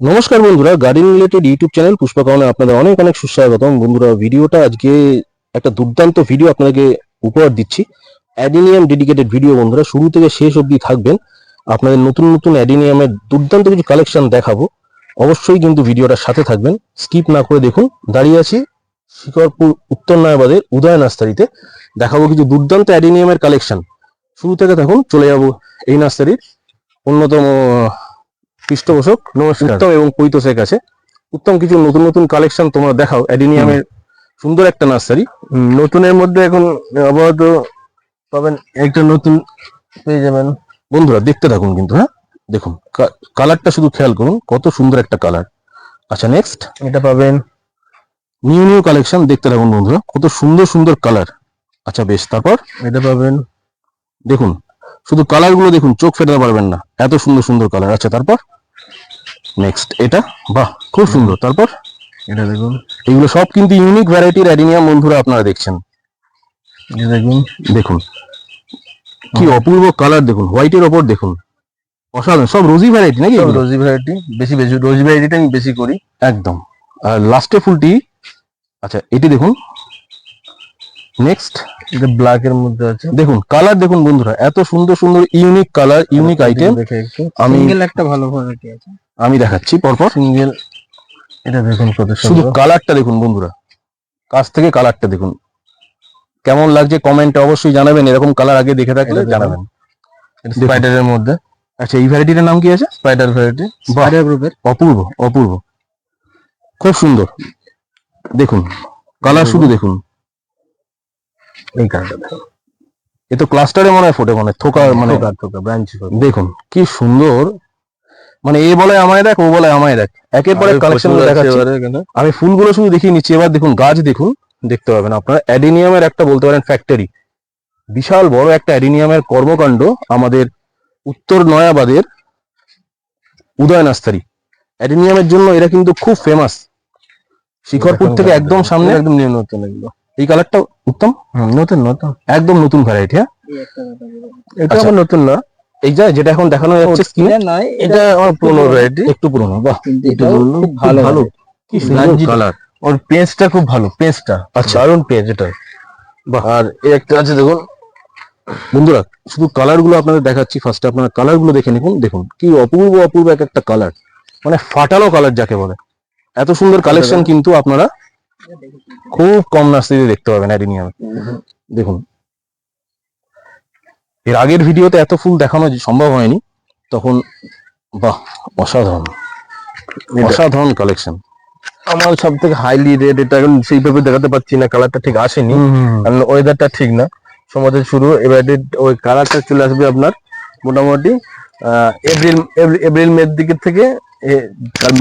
নমস্কার বন্ধুরা garden related YouTube channel পুষ্পাকরণে আপনাদের অনেক অনেক সুস্বাগতম। বন্ধুরা, ভিডিওটা আজকে একটা দুর্দান্ত ভিডিও আপনাদেরকে উপহার দিচ্ছি। অ্যাডিনিয়াম ডেডিকেটেড ভিডিও বন্ধুরা, শুরু থেকে শেষ অবধি থাকবেন। আপনাদের নতুন নতুন অ্যাডিনিয়ামের দুর্দান্ত কিছু কালেকশন দেখাবো। অবশ্যই কিন্তু ভিডিওটার সাথে থাকবেন। স্কিপ না করে দেখুন। দাঁড়িয়ে আছি শিকরপুর উত্তর নয়াবাদের উদয় নার্সারিতে। দেখাবো কিছু দুর্দান্ত অ্যাডিনিয়ামের কালেকশন শুরু থেকে থাকুন চলে যাব এই নার্সারির অন্যতম পৃষ্ঠপোষক নমস্কার। উত্তম এবং পৈতসের কাছে উত্তম কিছু নতুন নতুন কালেকশন তোমরা দেখাও। অ্যাডিনিয়ামের সুন্দর একটা নার্সারি। নতুনের মধ্যে এখন আপাতত পাবেন একটা নতুন পেয়ে যাবেন। বন্ধুরা দেখতে থাকুন কিন্তু হ্যাঁ? দেখুন কালারটা শুধু খেয়াল করুন কত সুন্দর একটা কালার আচ্ছা নেক্সট এটা পাবেন। নিউ নিউ কালেকশন দেখতে থাকুন বন্ধুরা কত সুন্দর সুন্দর কালার আচ্ছা বেশ তারপর? এটা পাবেন। দেখুন শুধু কালারগুলো দেখুন চোখ ফেরাতে পারবেন না এত সুন্দর সুন্দর কালার আচ্ছা তারপর? নেক্সট এটা? বাহ খুব সুন্দর। তারপর? এটা দেখুন। এগুলো সব কিন্তু ইউনিক ভ্যারাইটির অ্যাডিনিয়াম বন্ধুরা আপনারা দেখছেন। দেখুন। দেখুন। কি অপূর্ব কালার দেখুন। হোয়াইটের ওপর দেখুন। অসাধারণ। সব রোজি ভ্যারাইটি নাকি রোজি ভ্যারাইটি বেশি বেশি রোজি ভ্যারাইটিটা আমি বেশি করি। একদম। আর লাস্টে ফুলটি? আচ্ছা এটি দেখুন। নেক্সট এটা ব্ল্যাক এর মধ্যে আছে। দেখুন কালার দেখুন বন্ধুরা। এত সুন্দর সুন্দর ইউনিক কালার ইউনিক আইটেম দেখে একটু। আমি সিঙ্গেল একটা ভালো ভ্যারাইটি আছে। আমি দেখাচ্ছি পরপর। সিঙ্গেল এটা দেখুন কত শুধু কালারটা দেখুন বন্ধুরা। কাছ থেকে কালারটা দেখুন। কেমন লাগছে কমেন্টে অবশ্যই জানাবেন। এরকম কালার আগে দেখে থাকলে জানাবেন। স্পাইডারের মধ্যে। আচ্ছা এই ভ্যারাইটিটার নাম কি আছে? স্পাইডার ভ্যারাইটি স্পাইডার গ্রুপের। অপূর্ব অপূর্ব। খুব সুন্দর। দেখুন কালার শুধু দেখুন। এই কালারটা দেখুন। এ তো ক্লাস্টারে মনে হয় ফোটে মানে থোকা মানে থোকা থোকা ব্রাঞ্চ দেখুন কি সুন্দর। মানে এ বলে আমায় দেখ ও বলে আমায় দেখ। একের পরে কালেকশন দেখাচ্ছি। আমি ফুলগুলো শুধু দেখিয়ে নিচ্ছি এবার দেখুন গাছ দেখুন দেখতে পাবেন আপনারা। অ্যাডিনিয়ামের একটা বলতে পারেন ফ্যাক্টরি বিশাল বড় একটা অ্যাডিনিয়ামের কর্মকাণ্ড আমাদের উত্তর নয়াবাদের উদয় নাস্তারি অ্যাডিনিয়ামের জন্য এরা কিন্তু খুব ফেমাস শিখরপুর থেকে একদম সামনে। একদম নতুন এগুলো। এই কালারটা উত্তম? নতুন নতুন। একদম নতুন ভ্যারাইটি হ্যাঁ? এটা আচ্ছা। আবার নতুন না। এই যা যেটা এখন দেখানো যাচ্ছে স্ক্রিনে এটা নয় এটা আমার পুরনো ভ্যারাইটি একটু পুরোনো বাহ খুব ভালো ভালো। কি সুন্দর কালার ওর পেজটা খুব ভালো পেজটা আচ্ছা। দারুণ পেজ এটা। বাহ। আর এই একটা আছে দেখুন। বন্ধুরা শুধু কালারগুলো আপনাদের দেখাচ্ছি। ফার্স্টে আপনারা কালারগুলো দেখে নিন দেখুন কি অপূর্ব অপূর্ব এক একটা কালার মানে ফাটানো কালার যাকে বলে। এত সুন্দর কালেকশন কিন্তু আপনারা খুব কম নার্সারিতে দেখতে পাবেন অ্যাডিনিয়ামে। দেখুন এর আগের ভিডিওতে এত ফুল দেখানো সম্ভব হয়নি তখন বাহ অসাধারণ। অসাধারণ কালেকশন আমার সব থেকে হাইলি রেড এটা এখন সেইভাবে দেখাতে পাচ্ছি না কালারটা ঠিক আসেনি কারণ ওয়েদারটা ঠিক না। সমাজের শুরু এবার ওই কালারটা চলে আসবে আপনার মোটামুটি এপ্রিল- এপ্রিল মের দিকে থেকে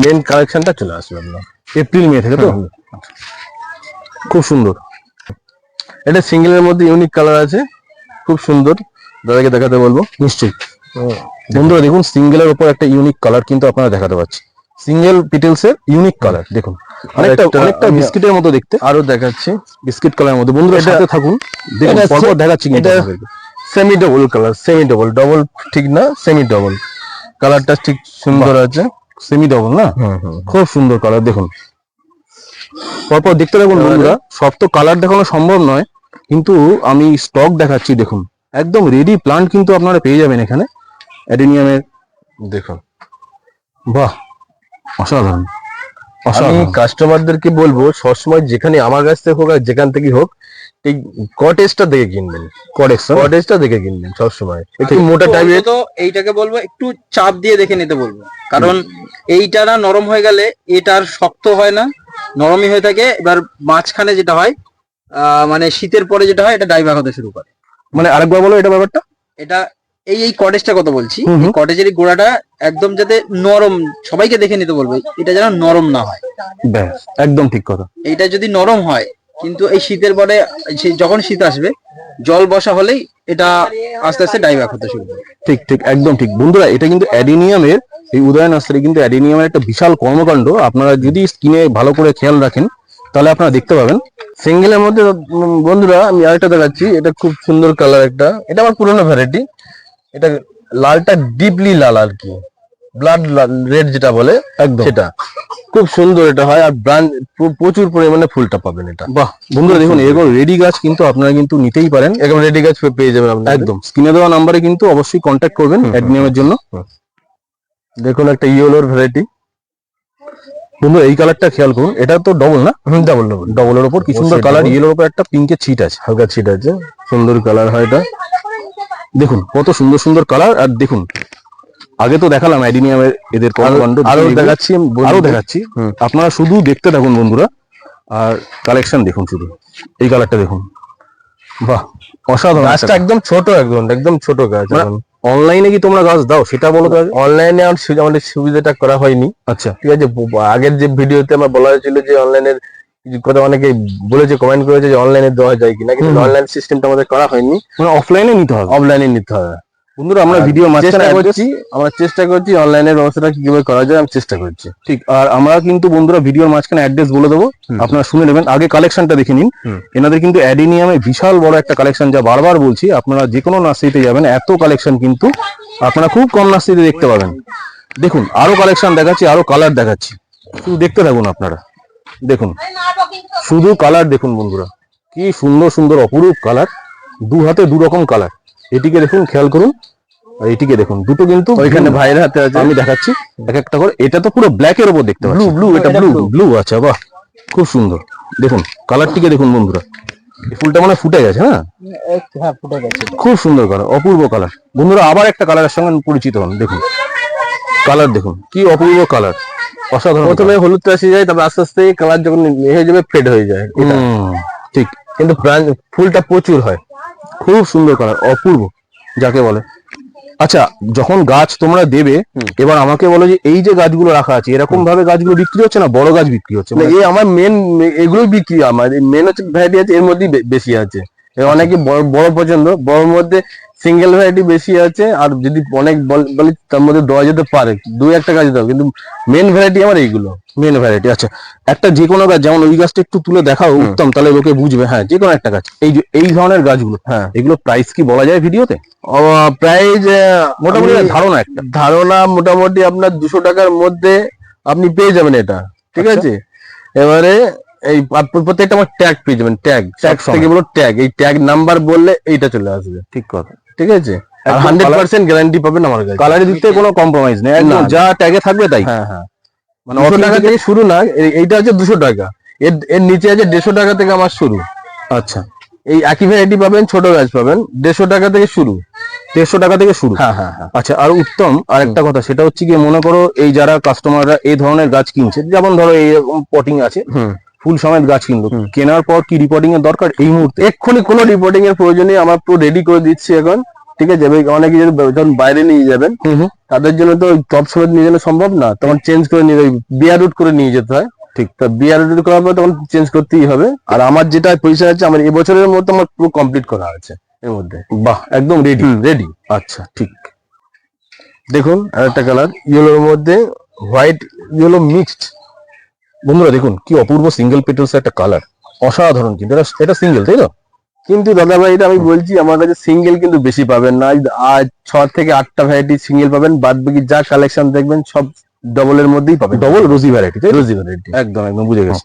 মেন কালেকশনটা চলে আসবে আপনার। এপ্রিল মে থেকে তো? খুব সুন্দর। এটা সিঙ্গেলের মধ্যে ইউনিক কালার আছে খুব সুন্দর। দাদাকে দেখাতে বলব? নিশ্চয়ই। বন্ধুরা দেখুন সিঙ্গেলের উপর একটা ইউনিক কালার কিন্তু আপনারা দেখাতে পাচ্ছি। সিঙ্গেল পিটেলস এর ইউনিক কালার দেখুন। অনেকটা অনেকটা বিস্কিটের মতো দেখতে। আরও দেখাচ্ছি। বিস্কিট কালারের মধ্যে বন্ধুরা সাথে থাকুন। দেখুন পরপর দেখাচ্ছি এটা- semi double colour semi double double ঠিক না সেমি ডবল কালারটা ঠিক সুন্দর আছে। সেমি ডবল না খুব সুন্দর কালার দেখুন। পরপর দেখতে থাকুন বন্ধুরা। সব তো কালার দেখানো সম্ভব নয় কিন্তু আমি স্টক দেখাচ্ছি দেখুন। একদম রেডি প্লান্ট কিন্তু আপনারা পেয়ে যাবেন এখানে। অ্যাডেনিয়ামের দেখুন। বাহ অসাধারণ। আমি কাস্টমারদেরকে বলব সবসময় যেখানে আমার কাছ থেকে হোক আর যেখান থেকে হোক এই কটেজটা দেখে কিনবেন। করেক্ট কটেজটা দেখে কিনবেন সবসময়। একটু মোটা টাইপের অন্তত এইটাকে বলব একটু চাপ দিয়ে দেখে নিতে বলব। কারণ এইটা না নরম হয়ে গেলে এটার শক্ত হয় না নরমই হয়ে থাকে। এবার মাঝখানে যেটা হয় আহ, মানে শীতের পরে যেটা হয় এটা ডাইভার হতে শুরু করে। মানে আরেকবার বলো এটা ব্যাপারটা? এটা এই এই কটেজটা কথা বলছি। এই কটেজের গোড়াটা একদম যাতে নরম সবাইকে দেখে নিতে বলব এটা যেন নরম না হয়। ব্যাস একদম ঠিক কথা। এটা যদি নরম হয় কিন্তু এই শীতের পরে যখন শীত আসবে জল বসা হলেই এটা আস্তে আস্তে ডাইভার হতে শুরু ঠিক ঠিক একদম ঠিক। বন্ধুরা এটা কিন্তু অ্যাডিনিয়ামের এই উদয় নার্সারি কিন্তু অ্যাডিনিয়ামের একটা বিশাল কর্মকাণ্ড। আপনারা যদি স্কিনে ভালো করে খেয়াল রাখেন তাহলে আপনারা দেখতে পাবেন। সিঙ্গেলের মধ্যে বন্ধুরা আমি আরেকটা দেখাচ্ছি। এটা খুব সুন্দর কালার একটা। এটা আমার পুরোনো ভ্যারাইটি এটা লালটা ডিপলি লাল আর কি। ব্লাড রেড যেটা বলে একদম। সেটা। খুব সুন্দর এটা হয় আর ব্রাঞ্চ প্রচুর পরিমাণে ফুলটা পাবেন এটা। বাহ বন্ধুরা দেখুন এরকম রেডি গাছ কিন্তু আপনারা কিন্তু নিতেই পারেন। একদম রেডি গাছ পেয়ে যাবেন আপনারা। একদম। স্ক্রিনে দেওয়া নাম্বারে কিন্তু অবশ্যই কন্ট্যাক্ট করবেন অ্যাডমিয়ামের জন্য। দেখুন একটা ইয়েলোর ভ্যারাইটি বন্ধুরা এই কালারটা খেয়াল করুন এটা তো ডবল না? ডবল ডাবল ডবলের ওপর কি সুন্দর কালার। ইয়েলোর ওপর একটা পিঙ্কের ছিট আছে। হালকা ছিট আছে। সুন্দর কালার হয় এটা। দেখুন কত সুন্দর সুন্দর কালার আর দেখুন আগে তো দেখালাম অ্যাডিনিয়ামের এদের কর্মকাণ্ড আরও দেখাচ্ছি আরও দেখাচ্ছি। আপনারা শুধু দেখতে থাকুন বন্ধুরা। আর কালেকশন দেখুন শুধু। এই কালারটা দেখুন। বাহ অসাধারণ গাছটা একদম ছোট একদম একদম ছোট গাছ মানে অনলাইনে কি তোমরা গাছ দাও? সেটা বলো তো। অনলাইনে আমাদের সুবিধাটা করা হয়নি। আচ্ছা। ঠিক আছে আগের যে ভিডিওতে আমার বলা হয়েছিল যে অনলাইনের কথা অনেকে বলেছে কমেন্ট করেছে যে অনলাইনে দেওয়া যায় কিনা কিন্তু। অনলাইন সিস্টেমটা আমাদের করা হয়নি। অফলাইনে নিতে হবে। অফলাইনে নিতে হবে। বন্ধুরা আমরা ভিডিও চেষ্টা করছি আমরা চেষ্টা করছি অনলাইনের ব্যবস্থাটা কীভাবে করা যায় আমি চেষ্টা করছি। ঠিক আর আমরা কিন্তু বন্ধুরা ভিডিওর মাঝখানে অ্যাড্রেস বলে দেবো। আপনারা শুনে নেবেন। আগে কালেকশনটা দেখে নিন। এনাদের কিন্তু অ্যাডিনিয়ামে বিশাল বড় একটা কালেকশন যা বারবার বলছি আপনারা যে কোনো নার্সারিতে যাবেন এত কালেকশন কিন্তু আপনারা খুব কম নার্সারিতে দেখতে পাবেন। দেখুন আরও কালেকশন দেখাচ্ছি আরও কালার দেখাচ্ছি। শুধু দেখতে থাকুন আপনারা। দেখুন শুধু কালার দেখুন বন্ধুরা। কি সুন্দর সুন্দর অপরূপ কালার দু হাতে দু রকম কালার এটিকে দেখুন খেয়াল করুন। আর এটিকে দেখুন দুটো কিন্তু ওইখানে ভাইয়ের হাতে আছে। আমি দেখাচ্ছি এক একটা করে। এটা তো পুরো ব্ল্যাক এর উপর দেখতে পাচ্ছি ব্লু blue, এটা ব্লু ব্লু আচ্ছা বাহ। খুব সুন্দর। দেখুন কালারটিকে দেখুন বন্ধুরা। ফুলটা মানে ফুটে গেছে হ্যাঁ? হ্যাঁ ফুটে গেছে। খুব সুন্দর কালার অপূর্ব কালার বন্ধুরা আবার একটা কালারের সঙ্গে পরিচিত হন দেখুন। কালার দেখুন কি অপূর্ব কালার অসাধারণ প্রথমে হলুদটা এসে যায় তারপর আস্তে আস্তে কালার যখন হয়ে যাবে ফেড হয়ে যায়। ঠিক। কিন্তু ফুলটা প্রচুর হয়। খুব সুন্দর কালার অপূর্ব যাকে বলে। আচ্ছা যখন গাছ তোমরা দেবে। এবার আমাকে বলো যে এই যে গাছগুলো রাখা আছে এরকম ভাবে গাছগুলো বিক্রি হচ্ছে না বড় গাছ বিক্রি হচ্ছে? মানে এই আমার মেন এগুলোই বিক্রি আমার মেন হচ্ছে ভ্যারাইটি আছে এর মধ্যেই বেশি আছে। অনেকে বড় বড় পছন্দ বড়র মধ্যে সিঙ্গেল ভ্যারাইটি বেশি আছে আর যদি অনেক বল- তার মধ্যে দেওয়া যেতে পারে দুই একটা গাছ দাও কিন্তু মেন ভ্যারাইটি আমার এইগুলো মেন ভ্যারাইটি আচ্ছা। একটা যে কোনো গাছ যেমন ওই গাছটা একটু তুলে দেখাও উত্তম তাহলে লোকে বুঝবে হ্যাঁ যে কোনো একটা গাছ এই যে এই ধরনের গাছগুলো হ্যাঁ। এগুলো প্রাইস কি বলা যায় ভিডিওতে প্রাইস মোটামুটি ধারণা একটা। ধারণা মোটামুটি আপনার দুশো টাকার মধ্যে আপনি পেয়ে যাবেন এটা ঠিক আচ্ছা। আছে? এবারে এই প্রত্যেকটা আমার ট্যাগ পেয়ে যাবেন ট্যাগ ট্যাগ থেকে বলো ট্যাগ এই ট্যাগ নাম্বার বললে এইটা চলে আসবে। ঠিক কথা। ঠিক আছে? আর হান্ড্রেড পার্সেন্ট গ্যারান্টি পাবেন আমার কাছে। কালারের দিক থেকে কোনো কম্প্রোমাইজ নেই। একদম না। যা ট্যাগে থাকবে তাই। হ্যাঁ হ্যাঁ। মানে অফিস টাকা থেকে- শুরু না এইটা হচ্ছে দুশো টাকা। এর এর নিচে আছে দেড়শো টাকা থেকে আমার শুরু। আচ্ছা। এই একই ভ্যারাইটি পাবেন ছোট গাছ পাবেন দেড়শো টাকা থেকে শুরু। দেড়শো টাকা থেকে শুরু? হ্যাঁ হ্যাঁ হ্যাঁ। আচ্ছা আর উত্তম আর একটা কথা সেটা হচ্ছে কি মনে করো এই যারা কাস্টমাররা এই ধরনের গাছ কিনছে যেমন ধরো এইরকম পটিং আছে হুম। ফুল সমেত গাছ হুম। কেনার পর কি রিপোর্টিং এর দরকার? এই মুহূর্তে এক্ষুনি কোনো রিপোর্টিং এর প্রয়োজন নেই আমরা পুরো রেডি করে দিচ্ছি এখন ঠিক আছে? অনেকে যদি যখন বাইরে নিয়ে যাবেন তাদের জন্য তো টপ সমেত নিয়ে যাওয়া সম্ভব না। তখন চেঞ্জ করে নিয়ে বিয়ার রুট করে নিয়ে যেতে হয়। ঠিক। তো বিয়ার রুট করার পর তখন চেঞ্জ করতেই হবে। আর আমার যেটা পয়সা আছে আমার এবছরের মধ্যে আমার পুরো কমপ্লিট করা আছে এর মধ্যে। বাহ একদম রেডি রেডি আচ্ছা ঠিক। দেখুন আরেকটা কালার ইয়েলোর মধ্যে হোয়াইট ইয়েলো মিক্সড বন্ধুরা দেখুন কি অপূর্ব সিঙ্গেল পেটেলস একটা কালার অসাধারণ কিন্তু এটা এটা সিঙ্গেল তাই তো? কিন্তু দাদা ভাই এটা আমি বলছি আমার কাছে সিঙ্গেল কিন্তু বেশি পাবেন না। আজ ছ থেকে আটটা ভ্যারাইটি সিঙ্গেল পাবেন বাদ বাকি যা কালেকশন দেখবেন সব ডবলের মধ্যেই পাবেন। ডবল রোজি ভ্যারাইটি তাই রোজি ভ্যারাইটি একদম একদম বুঝে গেছি।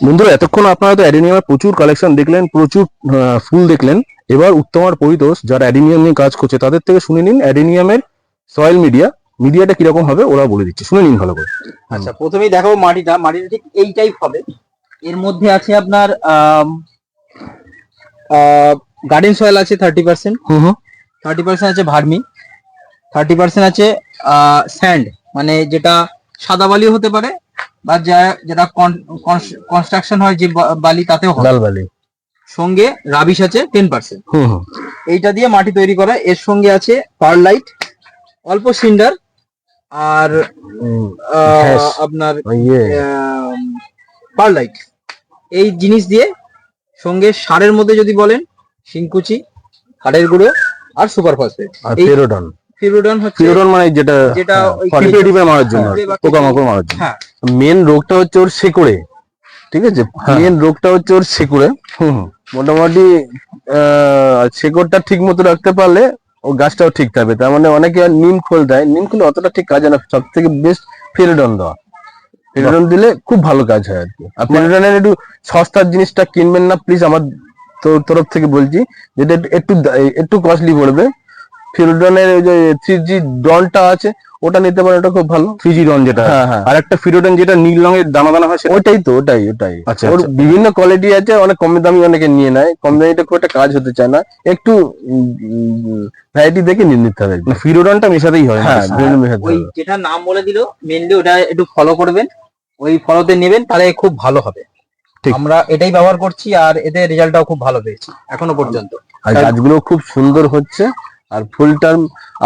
বন্ধুরা এতক্ষণ আপনারা তো অ্যাডিনিয়ামের প্রচুর কালেকশন দেখলেন প্রচুর ফুল দেখলেন। এবার উত্তমার পরিতোষ যারা অ্যাডিনিয়াম নিয়ে কাজ করছে তাদের থেকে শুনে নিন অ্যাডিনিয়ামের সয়েল মিডিয়া মিডিয়াটা কীরকম হবে ওরা বলে দিচ্ছে। শুনে নিন ভালো করে। আচ্ছা প্রথমেই দেখাবো মাটিটা। মাটিটা ঠিক এই টাইপ হবে। এর মধ্যে আছে আপনার গার্ডেন সয়েল আছে থার্টি পার্সেন্ট থার্টি পার্সেন্ট আছে ভার্মি। থার্টি পার্সেন্ট আছে স্যান্ড মানে যেটা সাদা বালিও হতে পারে বা যা- যেটা কনস্ট্রাকশন হয় যে বালি তাতেও লাল বালি। সঙ্গে রাবিশ আছে টেন পার্সেন্ট এইটা দিয়ে মাটি তৈরি করা। এর সঙ্গে আছে পারলাইট অল্প সিন্ডার আর আপনার ইয়ে। পারলাইট এই জিনিস দিয়ে সঙ্গে সারের মধ্যে যদি বলেন শিংকুচি হাড়ের গুঁড়ো আর সুপার ফসফেট। আর এই পেরোডন ফিরোডন হচ্ছে পিওরন মানে যেটা যেটা টিপে টিপে মারার জন্য হ্যাঁ, পোকামাকড় মারার জন্য। হ্যাঁ। মেন রোগটা হচ্ছে ওর শেকড়ে ঠিক আছে? হ্যাঁ। মেন রোগটা হচ্ছে ওর শেকড়ে মোটামুটি আহ, শেকড়টা ঠিক মতো রাখতে পারলে ও গাছটাও ঠিক থাকবে। তার মানে অনেকে নিম খোল দেয়। নিম খোল অতটা ঠিক কাজ না। সব থেকে বেস্ট ফেরিডন দেওয়া ফেরিডন দিলে খুব ভালো কাজ হয় আর কি। আর ফেরিডনের একটু সস্তার জিনিসটা কিনবেন না প্লিজ আমার তো- তরফ থেকে বলছি। যেটা একটু- একটু কস্টলি পড়বে। ফেরিডনের ওই যে থ্রি জি ডনটা আছে ওটা নিতে পারেন ওটা খুব ভালো। রন যেটা। হ্যাঁ হ্যাঁ। আর একটা ফিরোডেন যেটা নীল রঙের দানা দানা হয় ওটাই তো ওটাই ওটাই। আচ্ছা, ওর আচ্ছা। বিভিন্ন কোয়ালিটি আছে অনেক কম দামি অনেকে নিয়ে নেয়। কম দামিটা খুব একটা কাজ হতে চায় না। একটু ভ্যারাইটি দেখে নিয়ে নিতে হবে মানে ফিরোডনটা মেশাতেই হয় হ্যাঁ। মেশাতে ওই যেটা নাম বলে দিল মেনলি ওটা একটু ফলো করবেন। ওই ফলোতে নেবেন তাহলে খুব ভালো হবে। ঠিক। আমরা এটাই ব্যবহার করছি আর এতে রেজাল্টটাও খুব ভালো পেয়েছি এখনও পর্যন্ত। আর গাছগুলো খুব সুন্দর হচ্ছে। আর ফুল টার্ম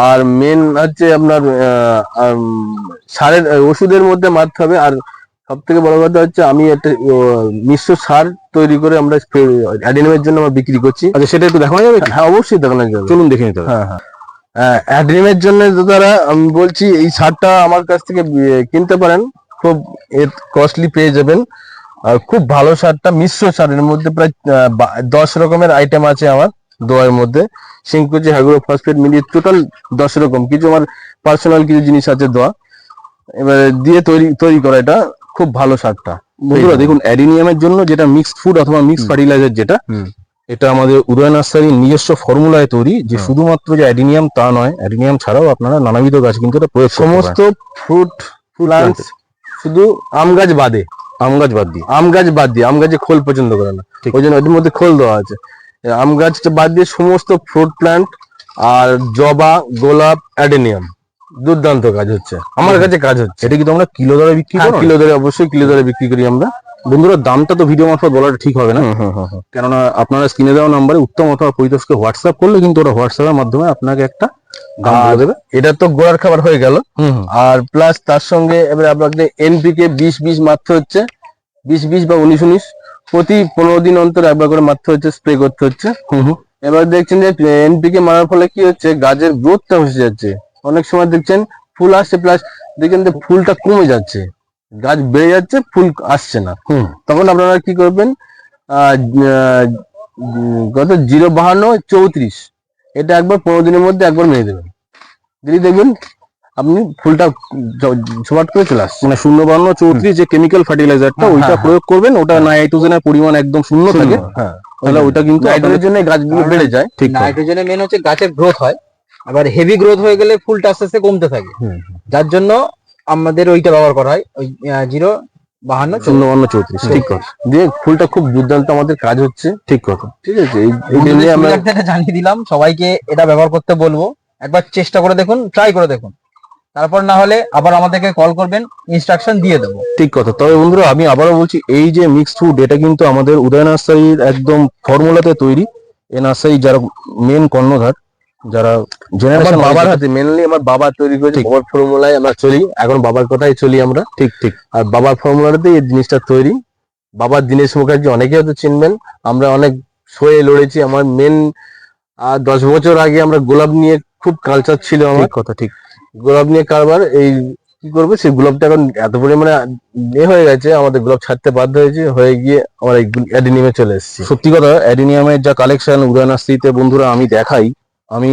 আর মেন হচ্ছে আপনার সারের ওষুধের মধ্যে মারতে হবে। আর সব থেকে বড় কথা হচ্ছে আমি একটা মিশ্র সার তৈরি করে আমরা অ্যাডিনিমের জন্য আমরা বিক্রি করছি। আচ্ছা সেটা একটু দেখানো যাবে হ্যাঁ অবশ্যই দেখানো যাবে। চলুন দেখে নিতে হবে। হ্যাঁ হ্যাঁ। অ্যাড্রিমের জন্য দাদারা আমি বলছি এই সারটা আমার কাছ থেকে কিনতে পারেন। খুব কস্টলি পেয়ে যাবেন। আর খুব ভালো সারটা মিশ্র সারের মধ্যে প্রায় দশ রকমের আইটেম আছে আমার। দোয়ার মধ্যে। সিংকুচি হাইগ্রো ফসফেট মিলিয়ে টোটাল দশ রকম। কিছু আমার পার্সোনাল কিছু জিনিস আছে দোয়া। এবারে দিয়ে তৈরি তৈরি করা এটা খুব ভালো সারটা বন্ধুরা দেখুন অ্যাডিনিয়ামের জন্য যেটা মিক্সড ফুড অথবা মিক্সড ফার্টিলাইজার যেটা এটা আমাদের উদয় নার্সারির নিজস্ব ফর্মুলায় তৈরি যে শুধুমাত্র যে অ্যাডিনিয়াম তা নয় অ্যাডিনিয়াম ছাড়াও আপনারা নানাবিধ গাছ কিন্তু এটা প্রয়োগ সমস্ত ফ্রুট প্লান্টস শুধু আম গাছ বাদে। আম গাছ বাদ দিয়ে। আম গাছ বাদ দিয়ে আম গাছে খোল পছন্দ করে না। ওই জন্য ওদের মধ্যে খোল দেওয়া আছে। আম গাছটা বাদ দিয়ে সমস্ত ফ্রুট প্ল্যান্ট আর জবা গোলাপ অ্যাডেনিয়াম দুর্দান্ত কাজ হচ্ছে। আমার কাছে কাজ হচ্ছে। এটা কি তোমরা কিলো দরে বিক্রি হ্যাঁ, করো? কিলো দরে অবশ্যই কিলো দরে বিক্রি করি আমরা। বন্ধুরা দামটা তো ভিডিও মারফত বলাটা ঠিক হবে না। কেননা আপনারা স্ক্রিনে দেওয়া নাম্বারে উত্তম অথবা পরিতোষকে হোয়াটসঅ্যাপ করলে কিন্তু ওরা হোয়াটসঅ্যাপের মাধ্যমে আপনাকে একটা দাম বলে দেবে। এটা তো গোড়ার খাবার হয়ে গেল। আর প্লাস তার সঙ্গে এবারে আপনাকে এনপিকে বিশ বিশ মারতে হচ্ছে। বিশ বিশ বা উনিশ উনিশ। প্রতি পনেরো দিন অন্তর একবার করে মারতে হচ্ছে স্প্রে করতে হচ্ছে। এবার দেখছেন যে এনপিকে মারার ফলে কি হচ্ছে গাছের গ্রোথটা বসে যাচ্ছে। অনেক সময় দেখছেন ফুল আসছে প্লাস দেখছেন যে ফুলটা কমে যাচ্ছে। গাছ বেড়ে যাচ্ছে ফুল আসছে না। হুম। তখন আপনারা কি করবেন কত জিরো বাহান্ন চৌত্রিশ এটা একবার পনেরো দিনের মধ্যে একবার মেরে দেবেন। যদি দেখবেন আপনি ফুলটা জমাট করে চলে আসছে মানে শূন্য বান্ন চৌত্রিশ যে কেমিক্যাল ফার্টিলাইজারটা হ্যাঁ, ওইটা হ্যাঁ, প্রয়োগ করবেন ওটা নাইট্রোজেনের পরিমাণ একদম শূন্য থাকে। হ্যাঁ। তাহলে ওইটা কিন্তু নাইট্রোজেনের জন্য গাছগুলো বেড়ে যায়। ঠিক নাইট্রোজেনের মেন হচ্ছে গাছের গ্রোথ হয়। আবার হেভি গ্রোথ হয়ে গেলে ফুলটা আস্তে আস্তে কমতে থাকে। যার জন্য আমাদের ওইটা ব্যবহার করা হয়। ওই জিরো বাহান্ন শূন্য বান্ন চৌত্রিশ ঠিক কথা। দিয়ে ফুলটা খুব দুর্দান্ত আমাদের কাজ হচ্ছে ঠিক কথা। ঠিক আছে এই আমরা জানিয়ে দিলাম সবাইকে এটা ব্যবহার করতে বলব। একবার চেষ্টা করে দেখুন ট্রাই করে দেখুন। তারপর না হলে আবার আমাদেরকে কল করবেন ইনস্ট্রাকশন দিয়ে দেবো। ঠিক কথা। তবে বন্ধুরা আমি আবারও বলছি এই যে মিক্সড ফুড এটা কিন্তু আমাদের উদয় নার্সারির একদম ফর্মুলাতে তৈরি। এ নার্সারি যারা মেন কর্ণধার যারা জেনারেশন বাবার হাতে মেনলি আমার বাবা তৈরি করেছে। বাবার ফর্মুলায় আমরা চলি। এখন বাবার কথাই চলি আমরা। ঠিক ঠিক। আর বাবার ফর্মুলাতে এই জিনিসটা তৈরি। বাবার দীনেশ মুখার্জি অনেকে হয়তো চিনবেন। আমরা অনেক শোয়ে লড়েছি। আমার মেন আর দশ বছর আগে আমরা গোলাপ নিয়ে খুব কালচার ছিল আমার। কথা ঠিক। গোলাপ নিয়ে কারবার, এই কি করব? সেই গোলাপটা এখন এত পরিমাণে এ হয়ে গেছে, আমাদের গোলাপ ছাড়তে বাধ্য হয়েছে, হয়ে গিয়ে আমার এই অ্যাডিনিমে চলে এসেছি। সত্যি কথা, অ্যাডিনিয়ামের যা কালেকশন উদয় নার্সারিতে বন্ধুরা আমি দেখাই, আমি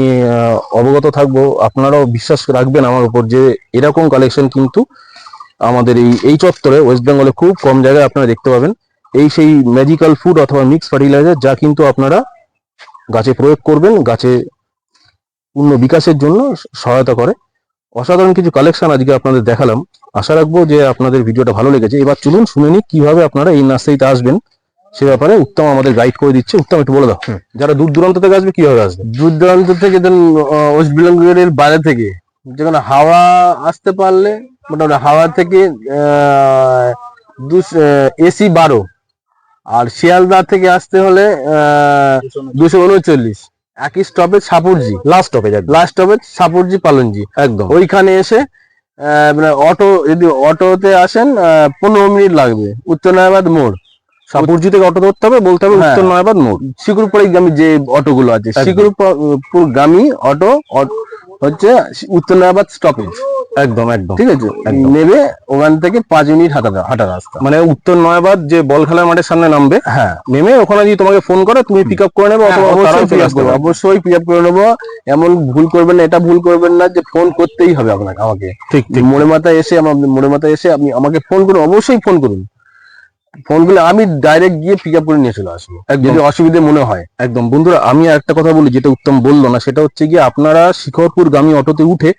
অবগত থাকব। আপনারাও বিশ্বাস রাখবেন আমার উপর যে এরকম কালেকশন কিন্তু আমাদের এই এই চত্বরে ওয়েস্ট বেঙ্গলে খুব কম জায়গায় আপনারা দেখতে পাবেন। এই সেই ম্যাজিক্যাল ফুড অথবা মিক্স ফার্টিলাইজার যা কিন্তু আপনারা গাছে প্রয়োগ করবেন, গাছে পূর্ণ বিকাশের জন্য সহায়তা করে। অসাধারণ কিছু কালেকশন আজকে আপনাদের দেখালাম। আশা রাখব যে আপনাদের ভিডিওটা ভালো লেগেছে। এবার চলুন শুনে নিই কীভাবে আপনারা এই নার্সারিতে আসবেন। সে ব্যাপারে উত্তম আমাদের গাইড করে দিচ্ছে। উত্তম একটু বলে দাও। যারা দূর দূরান্ত থেকে আসবে কীভাবে আসবে? দূর দূরান্ত থেকে ধরুন ওয়েস্ট বেঙ্গলের বাইরে থেকে। যেখানে হাওড়া আসতে পারলে মোটামুটি হাওড়া থেকে এসি বারো। আর শিয়ালদা থেকে আসতে হলে দুশো উনচল্লিশ। একই stoppage Shapoorji. Last stoppage last stoppage Shapoorji Pallonji. একদম। ওইখানে এসে আহ, মানে অটো যদি অটোতে আসেন আহ, পনেরো মিনিট লাগবে। উত্তর নয়াবাদ মোড়। সাপুরজি থেকে অটো ধরতে হবে বলতে হবে হ্যাঁ। উত্তর নয়াবাদ মোড়। শিকুরপুর গামী যে অটোগুলো আছে শিকুরপুর গামী অটো অট- হচ্ছে উত্তর নয়াবাদ স্টপেজ একদম একদম। ঠিক আছে। নেবে ওখান থেকে পাঁচ মিনিট হাঁটা হাঁটা রাস্তা। মানে উত্তর নয়াবাদ যে বল খেলার মাঠের সামনে নামবে হ্যাঁ। নেমে ওখানে যদি তোমাকে ফোন করে তুমি পিক আপ করে নেবে অবশ্যই পিক আসতে করব। অবশ্যই পিক আপ করে নেব। এমন ভুল করবেন না এটা ভুল করবেন না যে ফোন করতেই হবে আপনাকে আমাকে। ঠিক ঠিক মোড়ে মাথায় এসে আমার মোড়ে মাথায় এসে আপনি আমাকে ফোন করুন অবশ্যই ফোন করুন। ফোন করলে আমি ডাইরেক্ট গিয়ে পিক আপ করে নিয়ে চলে আসব। যদি অসুবিধে মনে হয়। একদম। বন্ধুরা আমি একটা কথা বলি যেটা উত্তম বলল না সেটা হচ্ছে গিয়ে আপনারা শিখরপুর গামী অটোতে উঠে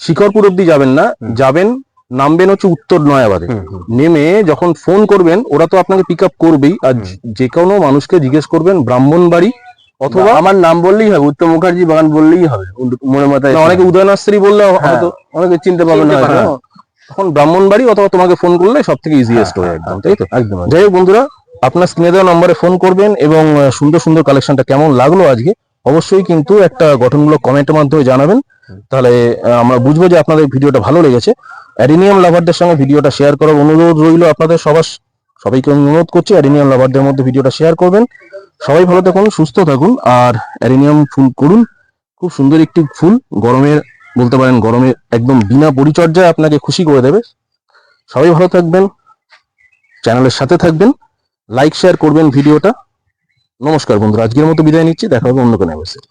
শিখরপুর অব্দি যাবেন না যাবেন নামবেন হচ্ছে উত্তর নয়াবাদে। নেমে যখন ফোন করবেন ওরা তো আপনাকে পিক আপ করবেই। আর। যে কোনো মানুষকে জিজ্ঞেস করবেন ব্রাহ্মণবাড়ি অথবা অথবা আমার নাম বললেই হবে উত্তম মুখার্জি বাগান বললেই হবে। মোড়ে মাথায় অনেকে উদয়নাশ্রী বললে হ্যাঁ, হয়তো অনেকে চিনতে পারবেন না। তখন ব্রাহ্মণবাড়ি অথবা তোমাকে ফোন করলে সব থেকে ইজিয়েস্ট হ্যাঁ, হয় একদম তাই তো? একদম। যাই হোক বন্ধুরা আপনার স্ক্রিনে দেওয়া নম্বরে ফোন করবেন এবং সুন্দর সুন্দর কালেকশনটা কেমন লাগল আজকে অবশ্যই কিন্তু একটা গঠনমূলক কমেন্টের মাধ্যমে জানাবেন। তাহলে আমরা বুঝব যে আপনাদের ভিডিওটা ভালো লেগেছে। অ্যাডিনিয়াম লাভারদের সঙ্গে ভিডিওটা শেয়ার করার অনুরোধ রইল আপনাদের সবার সবাইকে অনুরোধ করছি অ্যাডিনিয়াম লাভারদের মধ্যে ভিডিওটা শেয়ার করবেন। সবাই ভালো থাকুন সুস্থ থাকুন আর অ্যাডিনিয়াম ফুল করুন। খুব সুন্দর একটি ফুল গরমের বলতে পারেন গরমে একদম বিনা পরিচর্যায় আপনাকে খুশি করে দেবে। সবাই ভালো থাকবেন, চ্যানেলের সাথে থাকবেন, লাইক, শেয়ার করবেন ভিডিওটা। নমস্কার বন্ধুরা, আজকের মতো বিদায় নিচ্ছি, দেখা হবে অন্য কোনো অবশ্যই